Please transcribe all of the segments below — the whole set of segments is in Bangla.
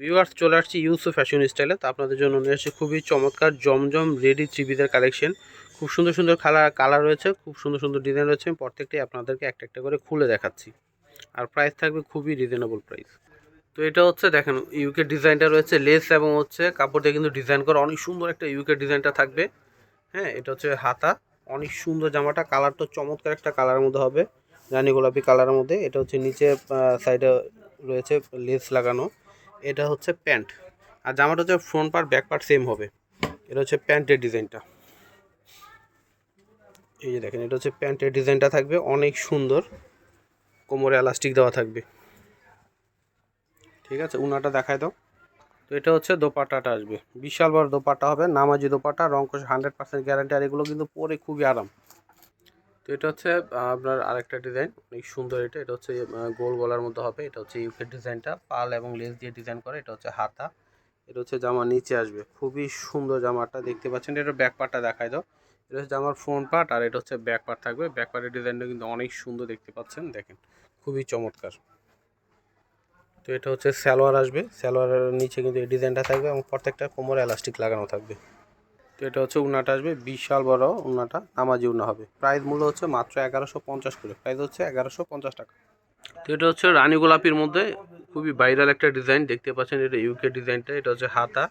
ভিউয়ার্স চলে আসছি ইউসু ফ্যাশন স্টাইলে তো আপনাদের জন্য নিয়ে এসেছি খুবই চমৎকার, জমজম রেডি থ্রিপিদের কালেকশন খুব সুন্দর সুন্দর কালার কালার রয়েছে, খুব সুন্দর সুন্দর ডিজাইন রয়েছে। আমি প্রত্যেকটাই আপনাদেরকে একটা একটা করে খুলে দেখাচ্ছি। আর প্রাইস থাকবে খুবই রিজনেবল প্রাইস তো এটা হচ্ছে, দেখেন ইউকে ডিজাইনটা রয়েছে লেস এবং হচ্ছে কাপড় দিয়ে কিন্তু ডিজাইন করা অনেক সুন্দর একটা ইউকে ডিজাইনটা থাকবে। হ্যাঁ এটা হচ্ছে হাতা। অনেক সুন্দর জামাটা কালারটা চমৎকার একটা কালারের মধ্যে হবে। রানী গোলাপি কালারের মধ্যে। এটা হচ্ছে নিচে সাইডে রয়েছে লেস লাগানো। এটা হচ্ছে প্যান্ট। আর জামাটা হচ্ছে front part back part same হবে। এটা হচ্ছে প্যান্টের ডিজাইনটা। এই যে দেখেন, এটা হচ্ছে প্যান্টের ডিজাইনটা থাকবে। অনেক সুন্দর। কোমরে এলাস্টিক দেওয়া থাকবে। ঠিক আছে, উনাটা দেখায় দাও। তো এটা হচ্ছে দোপাট্টাটা আসবে। বিশাল বড় দোপাট্টা হবে, নামাজি দোপাট্টা রংকশ হান্ড্রেড পার্সেন্ট গ্যারান্টি আর এগুলো কিন্তু পরে খুবই আরাম। তো এটা হচ্ছে আপনার আরেকটা ডিজাইন অনেক সুন্দর এটা। এটা হচ্ছে গোল গলার মধ্যে হবে। এটা হচ্ছে ইউকে ডিজাইনটা পাল এবং লেস দিয়ে ডিজাইন করে। এটা হচ্ছে হাতা। এটা হচ্ছে জামা নিচে আসবে। খুবই সুন্দর জামাটা দেখতে পাচ্ছেন। এটা ব্যাক পার্টটা দেখায় দাও। এটা হচ্ছে জামার ফ্রন্ট পার্ট আর এটা হচ্ছে ব্যাক পার্ট থাকবে। ব্যাক পার্টের ডিজাইনটা কিন্তু অনেক সুন্দর দেখতে পাচ্ছেন। দেখেন, খুবই চমৎকার। তো এটা হচ্ছে সালোয়ার আসবে। সালোয়ারের নিচে কিন্তু এই ডিজাইনটা থাকবে এবং প্রত্যেকটা কোমরে এলাস্টিক লাগানো থাকবে। তো এটা হচ্ছে উনাটা আসবে, বিশাল বড় উনাটা নামাজি উনা হবে। প্রাইস মূল্য হচ্ছে মাত্র এগারোশো পঞ্চাশ করে প্রাইস হচ্ছে এগারোশো পঞ্চাশ টাকা। তো এটা হচ্ছে রানী গোলাপির মধ্যে খুবই ভাইরাল একটা ডিজাইন দেখতে পাচ্ছেন এটা ইউকে ডিজাইনটা এটা হচ্ছে হাতা,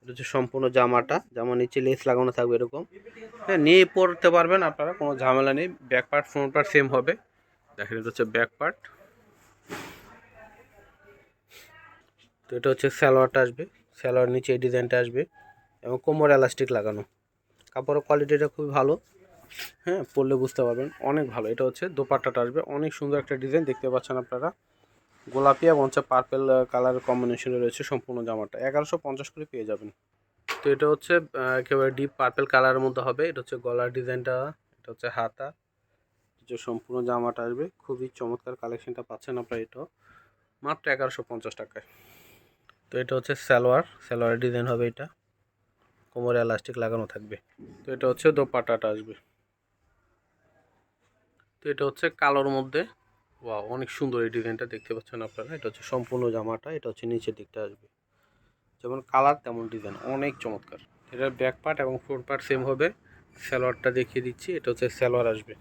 এটা হচ্ছে সম্পূর্ণ জামাটা, জামা নিচে লেস লাগানো থাকবে এরকম। হ্যাঁ নিয়ে পরতে পারবেন আপনারা, কোনো ঝামেলা নেই back part front part same হবে। দেখেন, এটা হচ্ছে ব্যাক পার্ট তো এটা হচ্ছে সালোয়ারটা আসবে, সালোয়ার নিচে এই ডিজাইনটা আসবে। এবং কোমর এলাস্টিক লাগানো। কাপড়ের কোয়ালিটিটা খুবই ভালো। হ্যাঁ পরলে বুঝতে পারবেন অনেক ভালো। এটা হচ্ছে দোপাট্টাটা আসবে। অনেক সুন্দর একটা ডিজাইন দেখতে পাচ্ছেন আপনারা। গোলাপি এবং হচ্ছে পার্পেল কালারের কম্বিনেশনে রয়েছে সম্পূর্ণ জামাটা। এগারোশো পঞ্চাশ করে পেয়ে যাবেন। তো এটা হচ্ছে একেবারে ডিপ পার্পেল কালারের মধ্যে হবে। এটা হচ্ছে গলার ডিজাইনটা এটা হচ্ছে হাতা। যে সম্পূর্ণ জামাটা আসবে। খুবই চমৎকার কালেকশনটা পাচ্ছেন আপনারা এটা মাত্র এগারোশো পঞ্চাশ টাকায়। তো এটা হচ্ছে সালোয়ার। সালোয়ারের ডিজাইন হবে এটা। কোমরে এলাস্টিক লাগানো থাকবে। তো এটা হচ্ছে দোপাট্টাটা আসবে। তো এটা হচ্ছে কালোর মধ্যে। ওয়া অনেক সুন্দর এই ডিজাইনটা দেখতে পাচ্ছেন আপনারা। এটা হচ্ছে সম্পূর্ণ জামাটা, এটা হচ্ছে নিচের দিকটা আসবে। যেমন কালার, তেমন ডিজাইন। অনেক চমৎকার। এটার ব্যাক পার্ট এবং ফ্রন্ট পার্ট সেম হবে। সালোয়ারটা দেখিয়ে দিচ্ছি। এটা হচ্ছে সালোয়ার আসবে।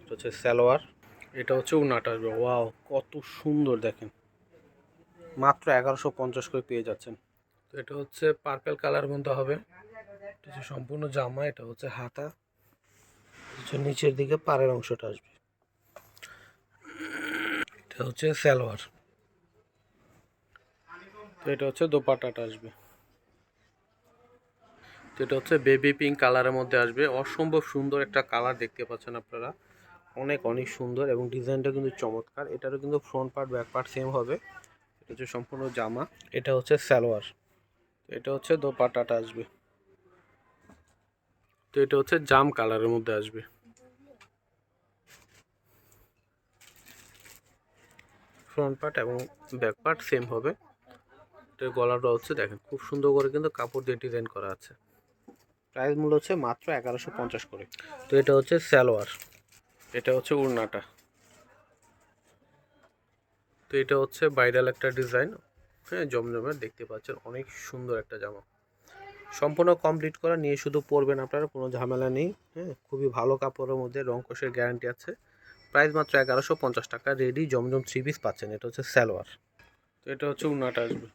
এটা হচ্ছে সালোয়ার। এটা হচ্ছে উনাটা আসবে। ওয়াও কত সুন্দর দেখেন। মাত্র এগারোশো পঞ্চাশ করে পেয়ে যাচ্ছেন। তো এটা হচ্ছে পার্পেল কালার মধ্যে হবে। এটা সম্পূর্ণ জামা, এটা হচ্ছে হাতা। নিচের দিকে পাড়ের অংশটা আসবে। এটা হচ্ছে সালোয়ার। তো এটা হচ্ছে দোপাট্টাটা আসবে। তো এটা হচ্ছে বেবি পিঙ্ক কালারের মধ্যে আসবে। অসম্ভব সুন্দর একটা কালার দেখতে পাচ্ছেন আপনারা। অনেক অনেক সুন্দর এবং ডিজাইনটা কিন্তু চমৎকার। এটারও কিন্তু front part back part same হবে। এটা হচ্ছে সম্পূর্ণ জামা। এটা হচ্ছে সালোয়ার। এটা হচ্ছে দোপাটাটা আসবে। তো এটা হচ্ছে জাম কালারের মধ্যে আসবে। ফ্রন্ট পার্ট এবং ব্যাক পার্ট সেম হবে। এটার গলাটা হচ্ছে দেখেন, খুব সুন্দর করে কিন্তু কাপড় দিয়ে ডিজাইন করা আছে। প্রাইস মূল্য হচ্ছে মাত্র এগারোশো পঞ্চাশ করে। তো এটা হচ্ছে সালোয়ার। এটা হচ্ছে উড়নাটা। তো এটা হচ্ছে বাইরাল একটা ডিজাইন হ্যাঁ জমজমের দেখতে পাচ্ছেন অনেক সুন্দর একটা জামা। সম্পূর্ণ কমপ্লিট করা নিয়ে শুধু পরবেন আপনারা কোনো ঝামেলা নেই হ্যাঁ? খুবই ভালো কাপড়ের মধ্যে রং কোষের গ্যারান্টি আছে। প্রাইস মাত্র এগারোশো পঞ্চাশ টাকা রেডি জমজম থ্রি পিস পাচ্ছেন এটা হচ্ছে সালোয়ার। তো এটা হচ্ছে উন্নাটা আসবে।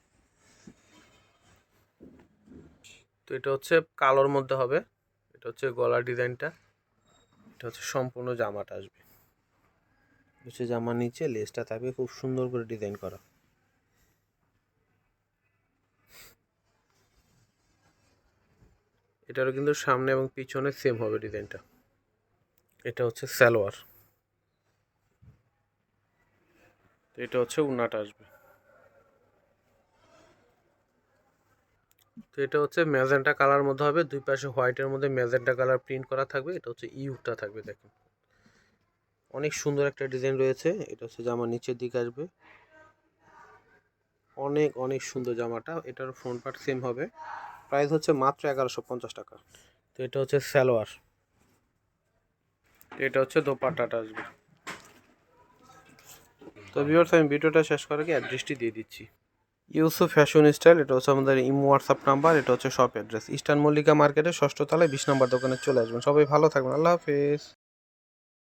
তো এটা হচ্ছে কালোর মধ্যে হবে এটা হচ্ছে গলার ডিজাইনটা এটা হচ্ছে সম্পূর্ণ জামাটা আসবে। হচ্ছে জামার নিচে লেসটা থাকবে খুব সুন্দর করে ডিজাইন করা। এটারও কিন্তু সামনে এবং পিছনে সেম হবে ডিজাইনটা। এটা হচ্ছে সালোয়ার। তো এটা হচ্ছে উন্নাটা আসবে। তো এটা হচ্ছে ম্যাজেন্টা কালার মধ্যে হবে, দুই পাশে হোয়াইটের মধ্যে ম্যাজেন্টা কালার প্রিন্ট করা থাকবে, এটা হচ্ছে ইউটা থাকবে দেখেন। অনেক সুন্দর একটা ডিজাইন রয়েছে, এটা হচ্ছে জামা নিচের দিকে আসবে। অনেক অনেক সুন্দর জামাটা, এটার ফ্রন্ট পার্ট সেম হবে। প্রাইস হচ্ছে মাত্র এগারোশো পঞ্চাশ টাকা। তো এটা হচ্ছে সালোয়ার। তো এটা হচ্ছে দোপাট্টাটা আসবে। তো ভিউয়ার্স আমি ভিডিওটা শেষ করার আগে অ্যাড্রেসটি দিয়ে দিচ্ছি। ইউসুফ ফ্যাশন স্টাইল এটা হচ্ছে আমাদের ইমো হোয়াটসঅ্যাপ নাম্বার এটা হচ্ছে শপ অ্যাড্রেস ইস্টার্ন মল্লিকা মার্কেটের ষষ্ঠ তলায় বিশ নম্বর দোকানে চলে আসবেন। সবাই ভালো থাকবেন। আল্লাহ হাফেজ।